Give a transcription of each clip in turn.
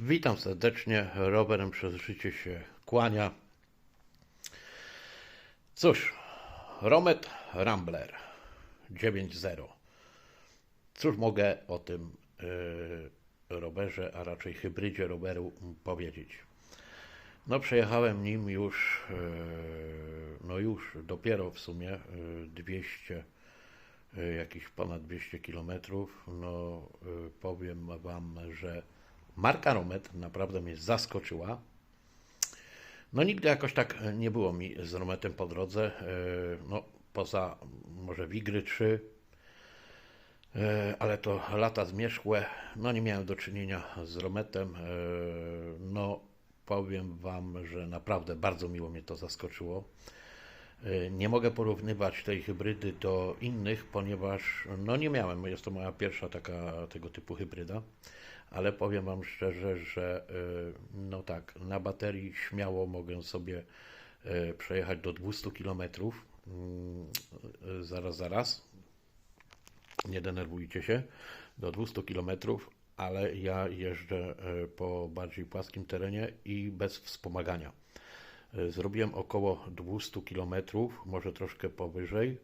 Witam serdecznie. Rowerem przez życie się kłania. Cóż, Romet Rambler 9.0. Cóż mogę o tym yy, rowerze, a raczej hybrydzie roweru powiedzieć? No przejechałem nim już, yy, no już dopiero w sumie yy, 200, yy, jakieś ponad 200 kilometrów. No powiem Wam, że marka Romet naprawdę mnie zaskoczyła. No nigdy jakoś tak nie było mi z Rometem po drodze, e, no poza może Wigry 3, e, ale to lata zmierzchłe, no nie miałem do czynienia z Rometem, e, no powiem Wam, że naprawdę bardzo miło mnie to zaskoczyło. Nie mogę porównywać tej hybrydy do innych, ponieważ no nie miałem, jest to moja pierwsza taka tego typu hybryda, ale powiem Wam szczerze, że y, no tak, na baterii śmiało mogę sobie y, przejechać do 200 km. Zaraz, zaraz. Nie denerwujcie się. Do 200 km, ale ja jeżdżę y, po bardziej płaskim terenie i bez wspomagania. Zrobiłem około 200 km, może troszkę powyżej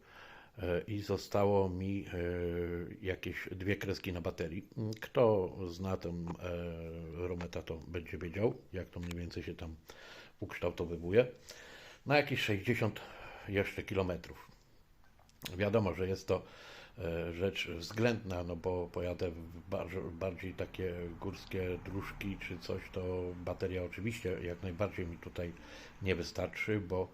i zostało mi jakieś dwie kreski na baterii. Kto zna tę Rometa, to będzie wiedział, jak to mniej więcej się tam ukształtowywuje. Na jakieś 60 jeszcze kilometrów. Wiadomo, że jest to rzecz względna, no bo pojadę w bardziej takie górskie dróżki czy coś, to bateria oczywiście jak najbardziej mi tutaj nie wystarczy, bo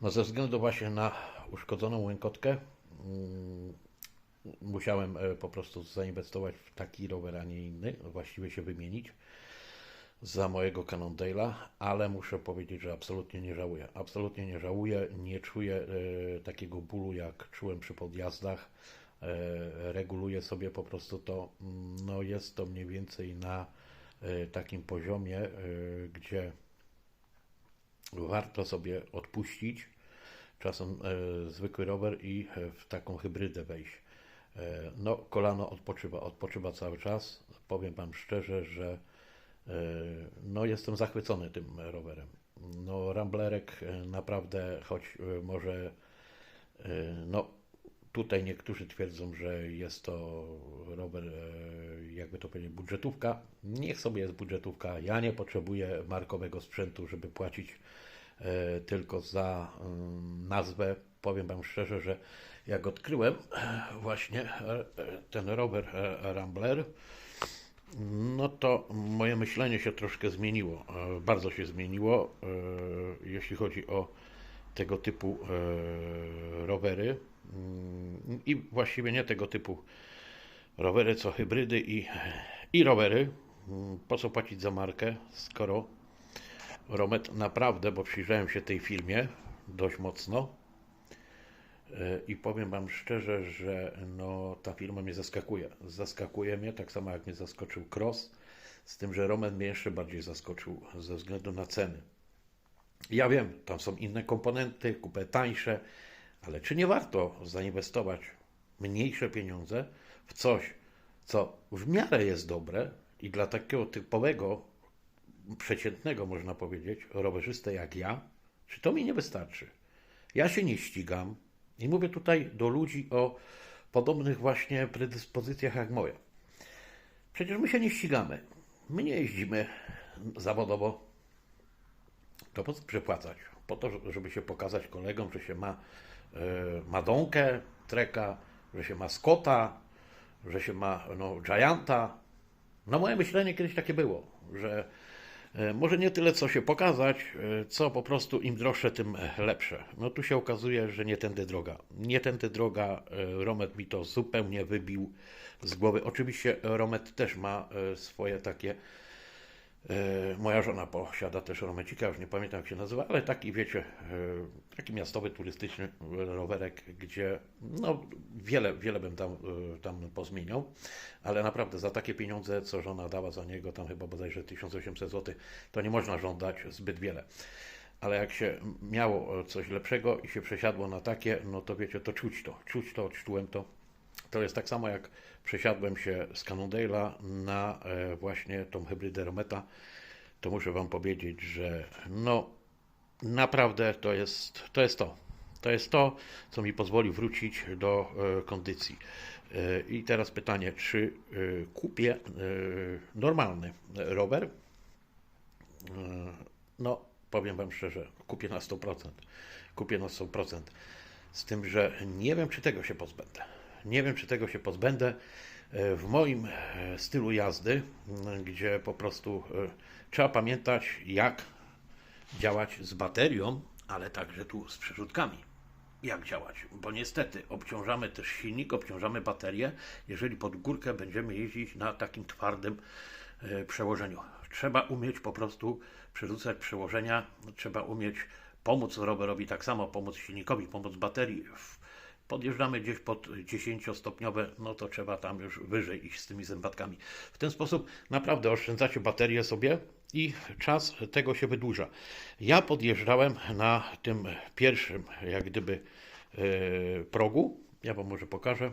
no ze względu właśnie na uszkodzoną łękotkę musiałem po prostu zainwestować w taki rower, a nie inny, właściwie się wymienić za mojego Cannondale'a, ale muszę powiedzieć, że absolutnie nie żałuję. Absolutnie nie żałuję, nie czuję e, takiego bólu, jak czułem przy podjazdach. E, reguluję sobie po prostu to, no jest to mniej więcej na e, takim poziomie, e, gdzie warto sobie odpuścić czasem e, zwykły rower i e, w taką hybrydę wejść. E, no, kolano odpoczywa, odpoczywa cały czas. Powiem Wam szczerze, że no, jestem zachwycony tym rowerem. No, Ramblerek naprawdę, choć może no, tutaj niektórzy twierdzą, że jest to rower, jakby to powiedzieć, budżetówka. Niech sobie jest budżetówka. Ja nie potrzebuję markowego sprzętu, żeby płacić tylko za mm, nazwę. Powiem Wam szczerze, że jak odkryłem e, właśnie e, ten rower e, Rambler, no to moje myślenie się troszkę zmieniło. E, Bardzo się zmieniło, e, jeśli chodzi o tego typu e, rowery. Mm, I właściwie nie tego typu rowery, co hybrydy i, i rowery. Mm, Po co płacić za markę, skoro Romet naprawdę, bo przyjrzałem się tej filmie dość mocno e, i powiem Wam szczerze, że no, ta firma mnie zaskakuje. Zaskakuje mnie, tak samo jak mnie zaskoczył Cross, z tym, że Romet mnie jeszcze bardziej zaskoczył ze względu na ceny. Ja wiem, tam są inne komponenty, kupę tańsze, ale czy nie warto zainwestować mniejsze pieniądze w coś, co w miarę jest dobre i dla takiego typowego, przeciętnego, można powiedzieć, rowerzystę jak ja, czy to mi nie wystarczy? Ja się nie ścigam i mówię tutaj do ludzi o podobnych właśnie predyspozycjach jak moja. Przecież my się nie ścigamy. My nie jeździmy zawodowo to po co przepłacać? Po to, żeby się pokazać kolegom, że się ma e, Madonkę Treka, że się ma Scotta, że się ma no, Gianta. No moje myślenie kiedyś takie było, że może nie tyle co się pokazać, e, co po prostu im droższe, tym lepsze. No tu się okazuje, że nie tędy droga. Nie tędy droga. e, Romet mi to zupełnie wybił z głowy. Oczywiście Romet też ma e, swoje takie E, Moja żona posiada też romecika, już nie pamiętam jak się nazywa, ale taki wiecie, e, taki miastowy, turystyczny rowerek, gdzie no wiele, wiele bym tam, e, tam pozmieniał, ale naprawdę za takie pieniądze, co żona dała za niego, tam chyba bodajże 1800 zł, to nie można żądać zbyt wiele. Ale jak się miało coś lepszego i się przesiadło na takie, no to wiecie, to czuć to, czuć to, odczułem to. To jest tak samo jak przesiadłem się z Cannondale'a na e, właśnie tą hybrydę Rometa, to muszę Wam powiedzieć, że no naprawdę to jest to. Jest to. To jest to, co mi pozwoli wrócić do e, kondycji. E, I teraz pytanie, czy kupię normalny rower? No, powiem Wam szczerze, kupię na 100%. Kupię na 100%. Z tym, że nie wiem, czy tego się pozbędę. Nie wiem, czy tego się pozbędę. E, W moim e, stylu jazdy, gdzie po prostu e, trzeba pamiętać, jak działać z baterią, ale także tu z przerzutkami. Jak działać? Bo niestety obciążamy też silnik, obciążamy baterię, jeżeli pod górkę będziemy jeździć na takim twardym przełożeniu. Trzeba umieć po prostu przerzucać przełożenia, trzeba umieć pomóc rowerowi tak samo, pomóc silnikowi, pomóc baterii. W- Podjeżdżamy gdzieś pod 10-stopniowe, no to trzeba tam już wyżej iść z tymi zębatkami. W ten sposób naprawdę oszczędzacie baterię sobie i czas tego się wydłuża. Ja podjeżdżałem na tym pierwszym, jak gdyby, e, progu. Ja Wam może pokażę.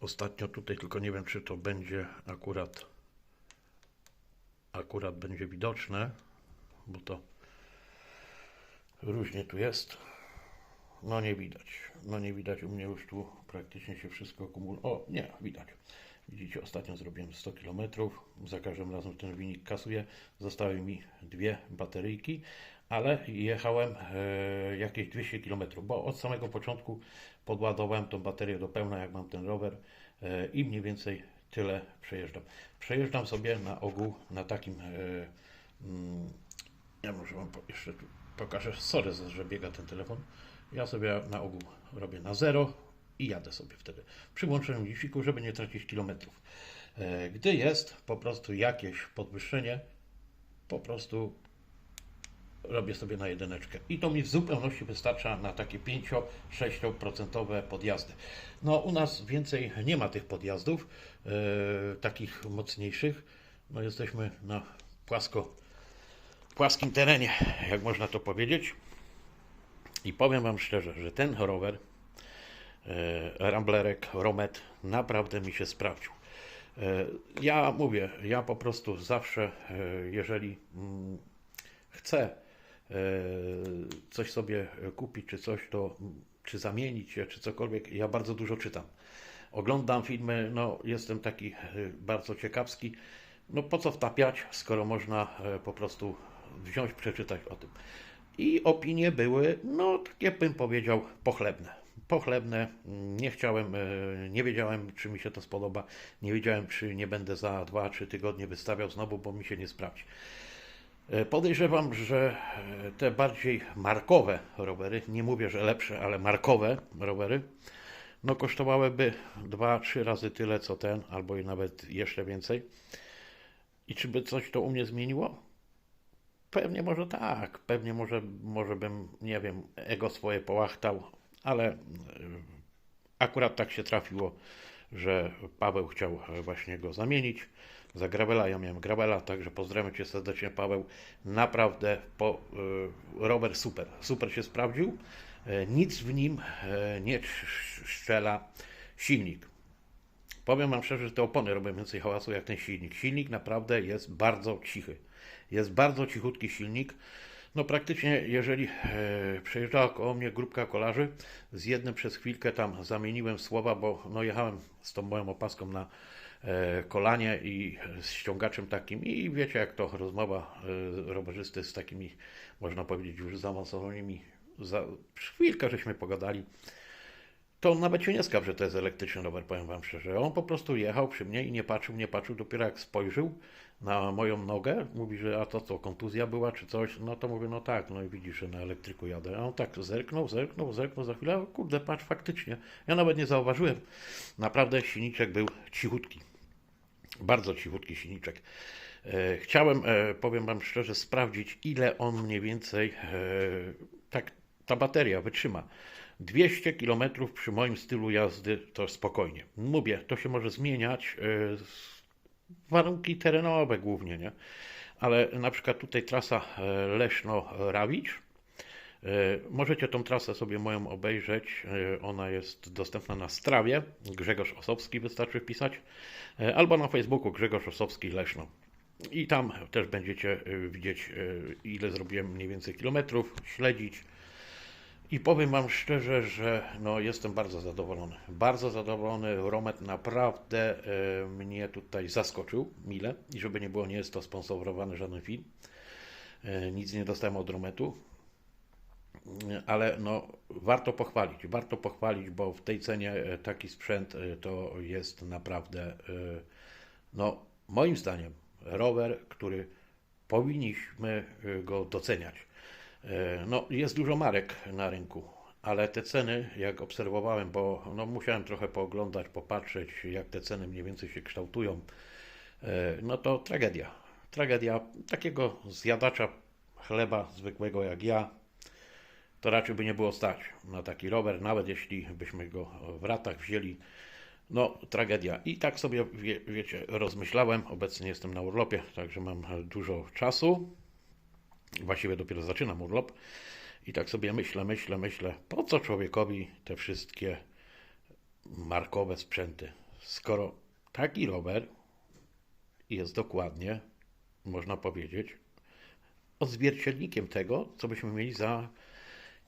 Ostatnio tutaj, tylko nie wiem, czy to będzie akurat akurat będzie widoczne, bo to różnie tu jest. No nie widać. No nie widać. U mnie już tu praktycznie się wszystko kumuluje. O, nie, widać. Widzicie, ostatnio zrobiłem 100 km. Za każdym razem ten wynik kasuje. Zostały mi dwie bateryjki, ale jechałem e, jakieś 200 km, bo od samego początku podładowałem tą baterię do pełna, jak mam ten rower e, i mniej więcej tyle przejeżdżam. Przejeżdżam sobie na ogół na takim e, mm, ja może Wam jeszcze pokażę. Sorry, że biega ten telefon. Ja sobie na ogół robię na zero i jadę sobie wtedy. Przy włączeniu liczniku, żeby nie tracić kilometrów. E, Gdy jest po prostu jakieś podwyższenie, po prostu robię sobie na jedyneczkę. I to mi w zupełności wystarcza na takie 5-6% podjazdy. No u nas więcej nie ma tych podjazdów, e, takich mocniejszych. No jesteśmy na płasko płaskim terenie, jak można to powiedzieć. I powiem Wam szczerze, że ten rower, e, Ramblerek, Romet, naprawdę mi się sprawdził. E, Ja mówię, ja po prostu zawsze, e, jeżeli mm, chcę coś sobie kupić, czy coś, to czy zamienić czy cokolwiek, ja bardzo dużo czytam. Oglądam filmy, no jestem taki bardzo ciekawski. No po co wtapiać, skoro można po prostu wziąć, przeczytać o tym. I opinie były, no tak jak bym powiedział, pochlebne. Pochlebne, nie chciałem, e, nie wiedziałem, czy mi się to spodoba, nie wiedziałem, czy nie będę za 2-3 tygodnie wystawiał znowu, bo mi się nie sprawdzi. E, Podejrzewam, że e, te bardziej markowe rowery, nie mówię, że lepsze, ale markowe rowery, no kosztowałyby 2-3 razy tyle co ten, albo i nawet jeszcze więcej. I czy by coś to u mnie zmieniło? Pewnie może tak, pewnie może, może bym, nie wiem, ego swoje połachtał, ale e, akurat tak się trafiło, że Paweł chciał e, właśnie go zamienić za Gravela. Ja miałem Gravela, także pozdrawiam Cię serdecznie, Paweł. Naprawdę po, e, rower super, super się sprawdził. Nic w nim nie strzela silnik. Powiem Wam szczerze, że te opony robią więcej hałasu jak ten silnik. Silnik naprawdę jest bardzo cichy. Jest bardzo cichutki silnik. No praktycznie, jeżeli e, przejeżdżała koło mnie grupka kolarzy, z jednym przez chwilkę tam zamieniłem słowa, bo no jechałem z tą moją opaską na e, kolanie i z ściągaczem takim i wiecie jak to rozmowa e, rowerzysty z takimi, można powiedzieć już zaawansowanymi, za, chwilkę żeśmy pogadali to on nawet się nie skapł, że to jest elektryczny rower, powiem Wam szczerze. On po prostu jechał przy mnie i nie patrzył, nie patrzył. Dopiero jak spojrzał na moją nogę, mówi, że a to co, kontuzja była czy coś? No to mówię, no tak, no i widzisz, że na elektryku jadę. A on tak zerknął, zerknął, zerknął, za chwilę, kurde, patrz, faktycznie. Ja nawet nie zauważyłem. Naprawdę silniczek był cichutki. Bardzo cichutki silniczek. E, Chciałem, e, powiem Wam szczerze, sprawdzić, ile on mniej więcej, e, tak, ta bateria wytrzyma. 200 km przy moim stylu jazdy to spokojnie. Mówię, to się może zmieniać, e, warunki terenowe głównie, nie? Ale na przykład tutaj trasa e, Leszno-Rawicz, E, Możecie tą trasę sobie moją obejrzeć. Ona jest dostępna na Strawie. Grzegorz Osowski wystarczy wpisać. Albo na Facebooku Grzegorz Osowski Leszno. I tam też będziecie widzieć, ile zrobiłem mniej więcej kilometrów, śledzić. I powiem Wam szczerze, że no, jestem bardzo zadowolony. Bardzo zadowolony. Romet naprawdę e, mnie tutaj zaskoczył mile. I żeby nie było, nie jest to sponsorowany żaden film. E, nic nie dostałem od Rometu. Ale no, warto pochwalić. Warto pochwalić, bo w tej cenie e, taki sprzęt to jest naprawdę, no, moim zdaniem, rower, który powinniśmy go doceniać. E, No, jest dużo marek na rynku, ale te ceny, jak obserwowałem, bo no, musiałem trochę pooglądać, popatrzeć, jak te ceny mniej więcej się kształtują, e, no to tragedia. Tragedia takiego zjadacza chleba zwykłego jak ja, to raczej by nie było stać na taki rower, nawet jeśli byśmy go w ratach wzięli. No, tragedia. I tak sobie, wie, wiecie, rozmyślałem. Obecnie jestem na urlopie, także mam dużo czasu. Właściwie dopiero zaczynam urlop. I tak sobie myślę, myślę, myślę, po co człowiekowi te wszystkie markowe sprzęty, skoro taki rower jest dokładnie, można powiedzieć, odzwierciednikiem tego, co byśmy mieli za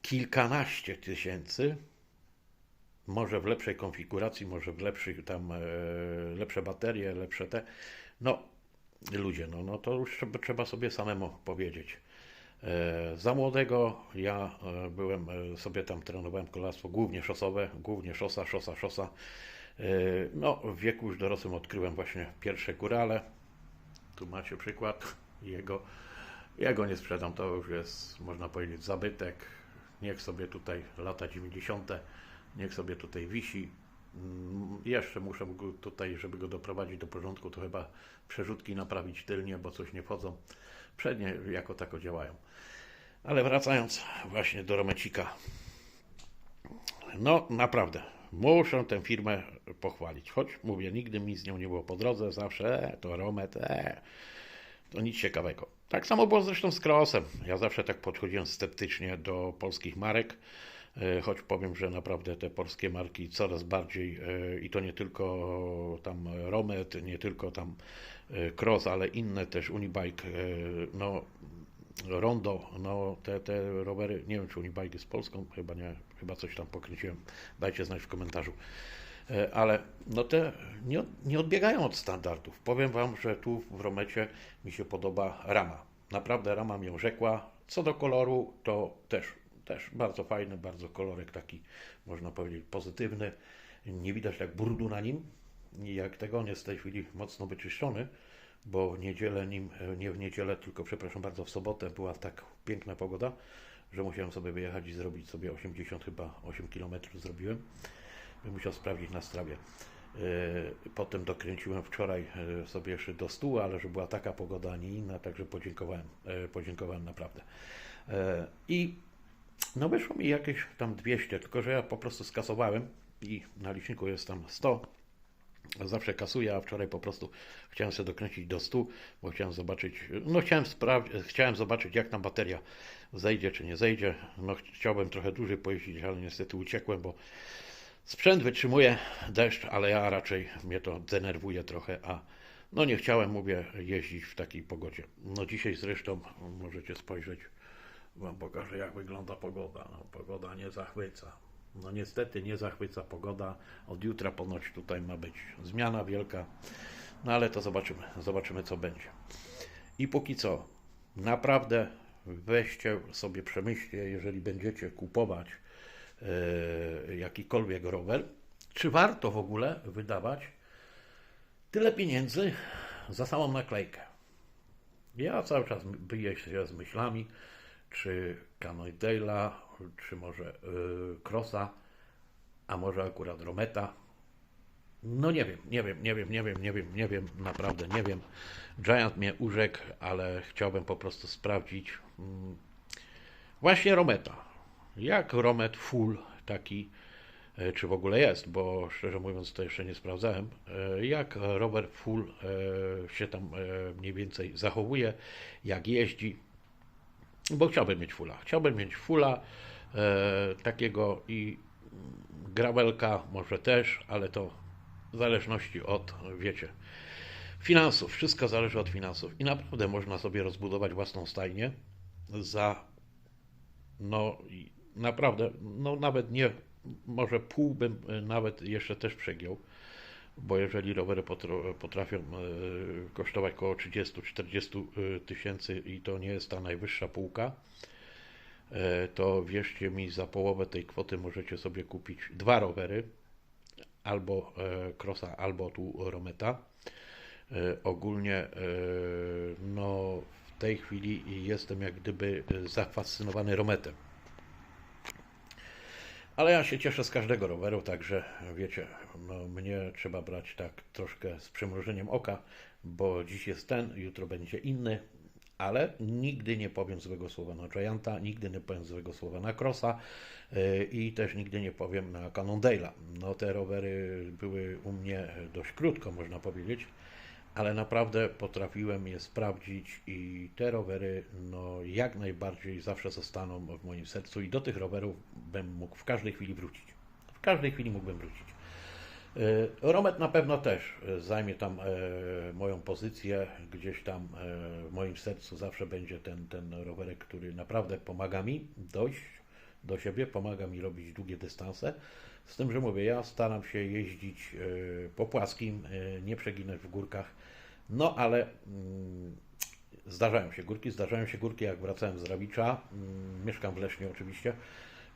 kilkanaście tysięcy, może w lepszej konfiguracji, może w lepszych tam, e, lepsze baterie, lepsze te, no ludzie, no, no to już trzeba sobie samemu powiedzieć. E, Za młodego ja e, byłem, e, sobie tam trenowałem kolarstwo, głównie szosowe, głównie szosa, szosa, szosa. No, w wieku już dorosłym odkryłem właśnie pierwsze górale. Tu macie przykład jego. Ja go nie sprzedam, to już jest, można powiedzieć, zabytek. Niech sobie tutaj lata 90., niech sobie tutaj wisi. Mm, Jeszcze muszę tutaj, żeby go doprowadzić do porządku, to chyba przerzutki naprawić tylnie, bo coś nie wchodzą. Przednie jako tako działają. Ale wracając właśnie do Romecika. No, naprawdę, muszę tę firmę pochwalić. Choć mówię, nigdy mi z nią nie było po drodze, zawsze e, to Romet, e, to nic ciekawego. Tak samo było zresztą z Crossem. Ja zawsze tak podchodziłem sceptycznie do polskich marek, e, choć powiem, że naprawdę te polskie marki coraz bardziej, e, i to nie tylko tam Romet, nie tylko tam Cross, ale inne też Unibike, e, no Rondo, no te, te rowery, nie wiem czy Unibike jest polską, chyba nie, chyba coś tam pokręciłem, dajcie znać w komentarzu. E, Ale no te nie, nie odbiegają od standardów. Powiem Wam, że tu w Romecie mi się podoba rama. Naprawdę rama mnie rzekła. Co do koloru, to też, też bardzo fajny, bardzo kolorek taki, można powiedzieć, pozytywny. Nie widać jak brudu na nim. Jak tego on jest w tej chwili mocno wyczyszczony, bo w niedzielę nim, e, nie w niedzielę, tylko przepraszam bardzo, w sobotę była tak piękna pogoda, że musiałem sobie wyjechać i zrobić sobie 80 chyba 8 km zrobiłem. Bym musiał sprawdzić na strawie. E, Potem dokręciłem wczoraj e, sobie jeszcze do stół, ale że była taka pogoda, a nie inna, także podziękowałem, podziękowałem naprawdę. I no wyszło mi jakieś tam 200, tylko że ja po prostu skasowałem i na liczniku jest tam 100. Zawsze kasuję, a wczoraj po prostu chciałem sobie dokręcić do 100, bo chciałem zobaczyć, no chciałem sprawdzić, chciałem zobaczyć jak tam bateria zejdzie czy nie zejdzie. No chciałbym trochę dłużej pojeździć, ale niestety uciekłem, bo Sprzęt wytrzymuje deszcz, ale ja raczej mnie to denerwuje trochę, a no nie chciałem, mówię, jeździć w takiej pogodzie. No dzisiaj zresztą możecie spojrzeć, wam pokażę jak wygląda pogoda. No, pogoda nie zachwyca. No niestety nie zachwyca pogoda. Od jutra ponoć tutaj ma być zmiana wielka. No ale to zobaczymy, zobaczymy co będzie. I póki co, naprawdę weźcie sobie przemyślcie, jeżeli będziecie kupować e, jakikolwiek rower, czy warto w ogóle wydawać tyle pieniędzy za samą naklejkę. Ja cały czas biję się z myślami, czy Cannondale'a, czy może y, Crossa, a może akurat Rometa. No nie wiem, nie wiem, nie wiem, nie wiem, nie wiem, nie wiem, naprawdę nie wiem. Giant mnie urzekł, ale chciałbym po prostu sprawdzić mm, właśnie Rometa. Jak Romet full taki, e, czy w ogóle jest, bo szczerze mówiąc to jeszcze nie sprawdzałem, e, jak rower full e, się tam mniej więcej zachowuje, jak jeździ. Bo chciałbym mieć fula. Chciałbym mieć fula e, takiego i gravelka może też, ale to w zależności od, wiecie, finansów. Wszystko zależy od finansów. I naprawdę można sobie rozbudować własną stajnię za, no naprawdę, no nawet nie, może pół bym e, nawet jeszcze też przegiął, bo jeżeli rowery potrafią e, kosztować około 30-40 e, tysięcy i to nie jest ta najwyższa półka, e, to wierzcie mi, za połowę tej kwoty możecie sobie kupić dwa rowery, albo Crossa, albo tu Rometa. Ogólnie no, w tej chwili jestem jak gdyby zafascynowany Rometem. Ale ja się cieszę z każdego roweru, także wiecie, no, mnie trzeba brać tak troszkę z przymrużeniem oka, bo dziś jest ten, jutro będzie inny, ale nigdy nie powiem złego słowa na Gianta, nigdy nie powiem złego słowa na Crossa yy, i też nigdy nie powiem na Cannondale'a. No te rowery były u mnie dość krótko, można powiedzieć, ale naprawdę potrafiłem je sprawdzić i te rowery no, jak najbardziej zawsze zostaną w moim sercu i do tych rowerów bym mógł w każdej chwili wrócić. W każdej chwili mógłbym wrócić. E, Romet na pewno też e, zajmie tam e, moją pozycję, gdzieś tam w moim sercu zawsze będzie ten, ten rowerek, który naprawdę pomaga mi dojść do siebie, pomaga mi robić długie dystanse. Z tym, że mówię, ja staram się jeździć po płaskim, nie przeginać w górkach, no ale mm, zdarzają się górki, zdarzają się górki, jak wracałem z Rawicza, mm, mieszkam w Lesznie oczywiście,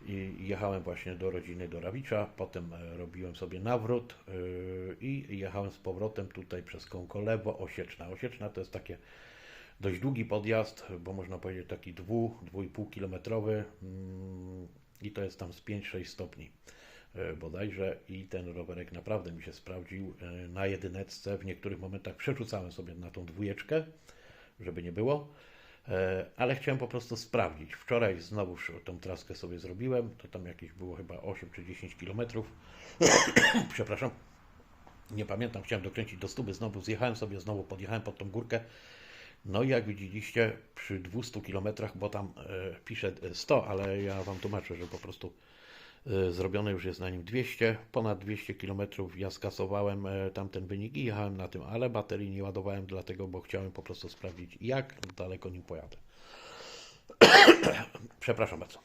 i jechałem właśnie do rodziny do Rawicza, potem e, robiłem sobie nawrót yy, i jechałem z powrotem tutaj przez Kąkolewo, Osieczna. Osieczna to jest takie dość długi podjazd, bo można powiedzieć taki dwu, dwu i pół kilometrowy mm, i to jest tam z 5-6 stopni e, bodajże i ten rowerek naprawdę mi się sprawdził e, na jedyneczce. W niektórych momentach przerzucałem sobie na tą dwójeczkę, żeby nie było. E, ale chciałem po prostu sprawdzić. Wczoraj znowu tą traskę sobie zrobiłem, to tam jakieś było chyba 8 czy 10 kilometrów. Przepraszam, nie pamiętam, chciałem dokręcić do stówy, znowu zjechałem sobie, znowu podjechałem pod tą górkę. No i jak widzieliście, przy 200 kilometrach, bo tam e, pisze 100, ale ja Wam tłumaczę, że po prostu e, zrobione już jest na nim 200, ponad 200 km. Ja skasowałem e, tamten wynik i jechałem na tym, ale baterii nie ładowałem dlatego, bo chciałem po prostu sprawdzić, jak daleko nim pojadę. Przepraszam bardzo.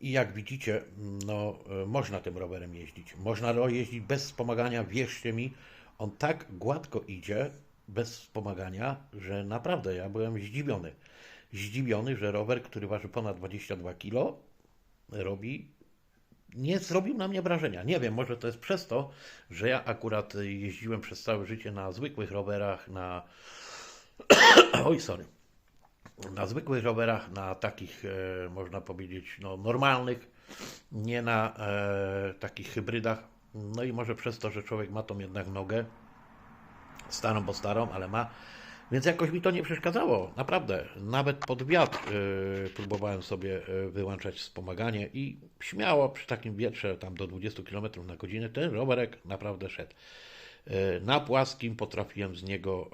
I jak widzicie, no, e, można tym rowerem jeździć. Można jeździć bez wspomagania, wierzcie mi, on tak gładko idzie, bez wspomagania, że naprawdę ja byłem zdziwiony. Zdziwiony, że rower, który waży ponad 22 kg, robi nie zrobił na mnie wrażenia. Nie wiem, może to jest przez to, że ja akurat jeździłem przez całe życie na zwykłych rowerach, na. Oj, sorry. Na zwykłych rowerach, na takich, e, można powiedzieć, no, normalnych, nie na e, takich hybrydach. No i może przez to, że człowiek ma tą jednak nogę, starą, bo starą, ale ma. Więc jakoś mi to nie przeszkadzało, naprawdę. Nawet pod wiatr y, próbowałem sobie y, wyłączać wspomaganie i śmiało przy takim wietrze tam do 20 km na godzinę ten rowerek naprawdę szedł. Y, na płaskim potrafiłem z niego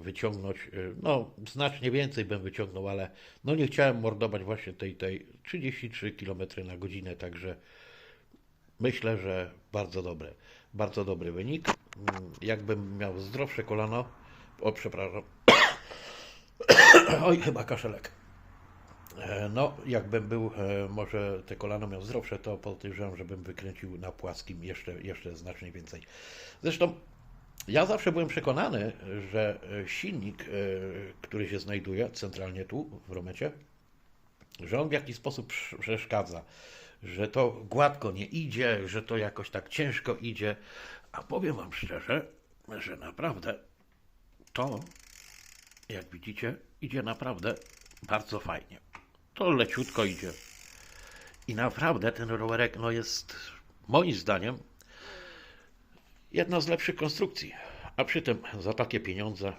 y, wyciągnąć, no znacznie więcej bym wyciągnął, ale no nie chciałem mordować właśnie tej, tej 33 km na godzinę, także Myślę, że bardzo dobre. Bardzo dobry wynik. Mm, Jakbym miał zdrowsze kolano. O, przepraszam. Oj, chyba kaszelek. E, No, jakbym był, e, może te kolano miał zdrowsze, to podejrzewam, żebym wykręcił na płaskim jeszcze, jeszcze znacznie więcej. Zresztą ja zawsze byłem przekonany, że e, silnik, który się znajduje centralnie tu w Romecie, że on w jakiś sposób prz- przeszkadza, że to gładko nie idzie, że to jakoś tak ciężko idzie. A powiem Wam szczerze, że naprawdę to, jak widzicie, idzie naprawdę bardzo fajnie. To leciutko idzie. I naprawdę ten rowerek no jest moim zdaniem jedna z lepszych konstrukcji. A przy tym za takie pieniądze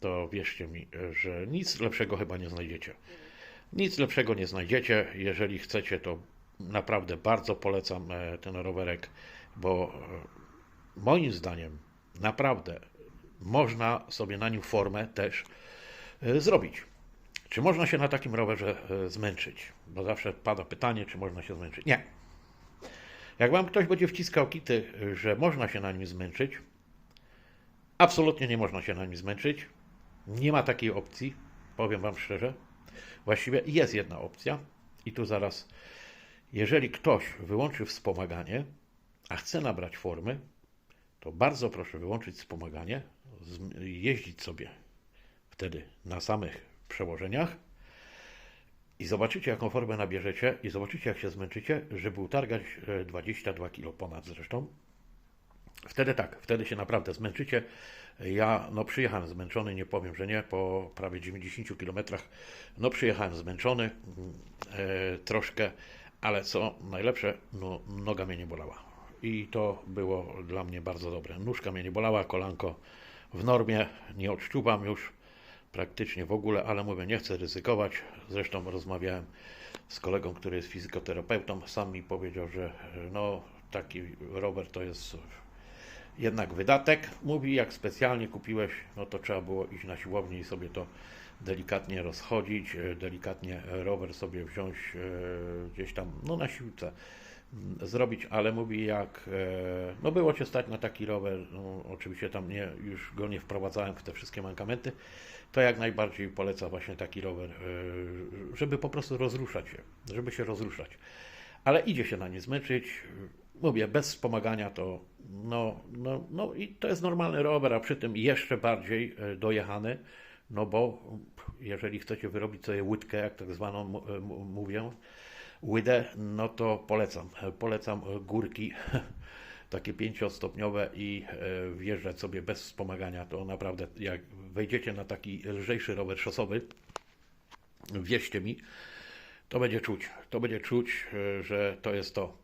to wierzcie mi, że nic lepszego chyba nie znajdziecie. Nic lepszego nie znajdziecie. Jeżeli chcecie, to naprawdę bardzo polecam e, ten rowerek, bo e, moim zdaniem naprawdę można sobie na nim formę też e, zrobić. Czy można się na takim rowerze e, zmęczyć? Bo zawsze pada pytanie, czy można się zmęczyć. Nie. Jak wam ktoś będzie wciskał kity, że można się na nim zmęczyć, absolutnie nie można się na nim zmęczyć. Nie ma takiej opcji, powiem wam szczerze. Właściwie jest jedna opcja i tu zaraz, jeżeli ktoś wyłączy wspomaganie, a chce nabrać formy, to bardzo proszę wyłączyć wspomaganie, jeździć sobie wtedy na samych przełożeniach i zobaczycie, jaką formę nabierzecie i zobaczycie, jak się zmęczycie, żeby utargać e, 22 kg ponad zresztą. Wtedy tak, wtedy się naprawdę zmęczycie. Ja no przyjechałem zmęczony, nie powiem, że nie, po prawie 90 km. No przyjechałem zmęczony e, troszkę, ale co najlepsze, no, noga mnie nie bolała. I to było dla mnie bardzo dobre. Nóżka mnie nie bolała, kolanko w normie, nie odczuwam już praktycznie w ogóle, ale mówię, nie chcę ryzykować. Zresztą rozmawiałem z kolegą, który jest fizjoterapeutą, sam mi powiedział, że no taki rower to jest jednak wydatek. Mówi, jak specjalnie kupiłeś, no to trzeba było iść na siłownię i sobie to delikatnie rozchodzić, e, delikatnie rower sobie wziąć e, gdzieś tam, no na siłce zrobić, ale mówi jak, e, no było Cię stać na taki rower, no, oczywiście tam nie, już go nie wprowadzałem w te wszystkie mankamenty, to jak najbardziej poleca właśnie taki rower, e, żeby po prostu rozruszać się, żeby się rozruszać. Ale idzie się na nie zmęczyć, mówię, bez wspomagania to, no, no, no i to jest normalny rower, a przy tym jeszcze bardziej e, dojechany, no bo jeżeli chcecie wyrobić sobie łydkę, jak tak zwaną m- m- mówią, łydę, no to polecam. Polecam górki takie pięciostopniowe i e, wjeżdżać sobie bez wspomagania. To naprawdę, jak wejdziecie na taki lżejszy rower szosowy, wierzcie mi, to będzie czuć, to będzie czuć, e, że to jest to.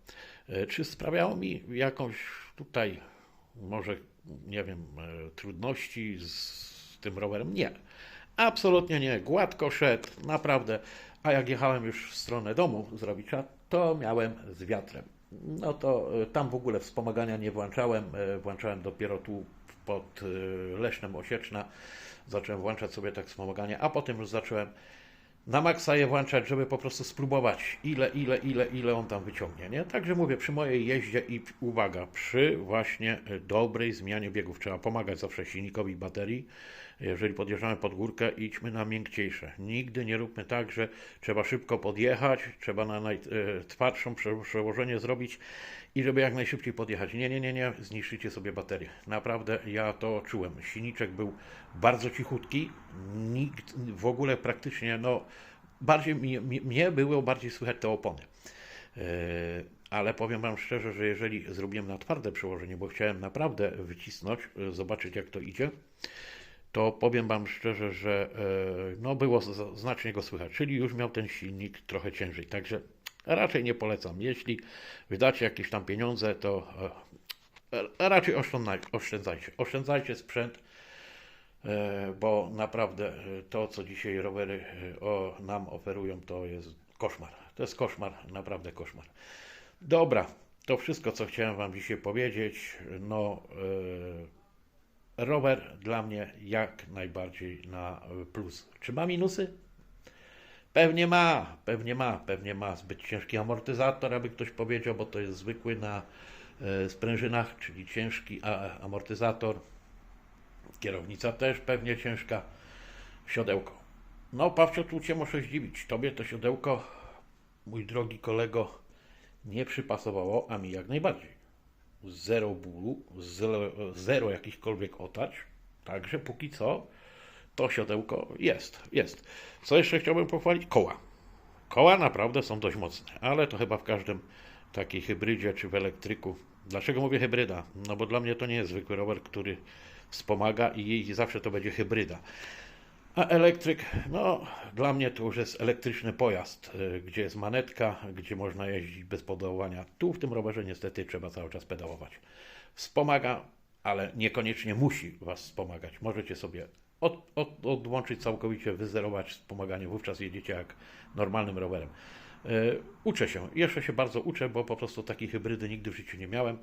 E, Czy sprawiało mi jakąś tutaj, może, nie wiem, trudności z tym rowerem? Nie. Absolutnie nie. Gładko szedł, naprawdę. A jak jechałem już w stronę domu z to miałem z wiatrem. No to e, tam w ogóle wspomagania nie włączałem. e, Włączałem dopiero tu pod e, Lesznem Osieczna. Zacząłem włączać sobie tak wspomaganie, a potem już zacząłem na maksa je włączać, żeby po prostu spróbować, ile, ile, ile, ile on tam wyciągnie. Nie? Także mówię, przy mojej jeździe i uwaga, przy właśnie dobrej zmianie biegów trzeba pomagać zawsze silnikowi baterii. Jeżeli podjeżdżamy pod górkę, idźmy na miękciejsze. Nigdy nie róbmy tak, że trzeba szybko podjechać, trzeba na najtwardszą prze- przełożenie zrobić i żeby jak najszybciej podjechać. Nie, nie, nie, nie, zniszczycie sobie baterię. Naprawdę ja to czułem. Silniczek był bardzo cichutki, nikt w ogóle praktycznie, no bardziej mi, mnie było bardziej słychać te opony. Yy, Ale powiem Wam szczerze, że jeżeli zrobiłem na twarde przełożenie, bo chciałem naprawdę wycisnąć, yy, zobaczyć jak to idzie, to powiem Wam szczerze, że e, no było znacznie go słychać, czyli już miał ten silnik trochę ciężej, także raczej nie polecam. Jeśli wydacie jakieś tam pieniądze, to e, raczej oszczędzaj- oszczędzajcie. Oszczędzajcie sprzęt, e, bo naprawdę e, to, co dzisiaj rowery e, nam oferują, to jest koszmar. To jest koszmar, naprawdę koszmar. Dobra, to wszystko, co chciałem Wam dzisiaj powiedzieć. No, e, rower dla mnie jak najbardziej na plus. Czy ma minusy? Pewnie ma, pewnie ma, pewnie ma zbyt ciężki amortyzator, aby ktoś powiedział, bo to jest zwykły na e, sprężynach, czyli ciężki amortyzator. Kierownica też pewnie ciężka. Siodełko. No, Pawcio, tu Cię muszę zdziwić. Tobie to siodełko, mój drogi kolego, nie przypasowało, a mi jak najbardziej. Zero bólu, zero, zero jakichkolwiek otarć. Także póki co to siodełko jest, jest. Co jeszcze chciałbym pochwalić? Koła. Koła naprawdę są dość mocne, ale to chyba w każdym takiej hybrydzie czy w elektryku. Dlaczego mówię hybryda? No bo dla mnie to nie jest zwykły rower, który wspomaga i zawsze to będzie hybryda. A elektryk, no dla mnie to już jest elektryczny pojazd, y, gdzie jest manetka, gdzie można jeździć bez podałowania. Tu w tym rowerze niestety trzeba cały czas pedałować. Wspomaga, ale niekoniecznie musi Was wspomagać. Możecie sobie od, od, odłączyć całkowicie, wyzerować wspomaganie, wówczas jedziecie jak normalnym rowerem. Y, Uczę się, jeszcze się bardzo uczę, bo po prostu takiej hybrydy nigdy w życiu nie miałem.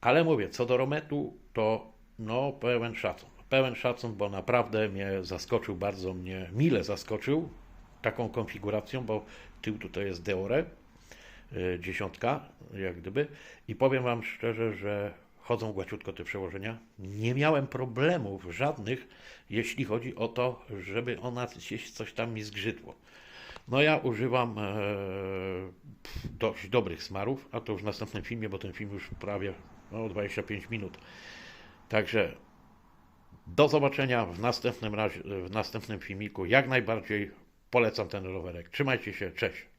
Ale mówię, co do Rometu, to no pełen szacun. Pełen szacun, bo naprawdę mnie zaskoczył, bardzo mnie mile zaskoczył. taką konfiguracją, bo tył tutaj jest Deore, y, dziesiątka, jak gdyby. I powiem Wam szczerze, że chodzą gładziutko te przełożenia. Nie miałem problemów żadnych, jeśli chodzi o to, żeby ona coś tam mi zgrzytło. No ja używam e, dość dobrych smarów, a to już w następnym filmie, bo ten film już prawie no, 25 minut. Także do zobaczenia w następnym razie, w następnym filmiku. Jak najbardziej polecam ten rowerek. Trzymajcie się, cześć.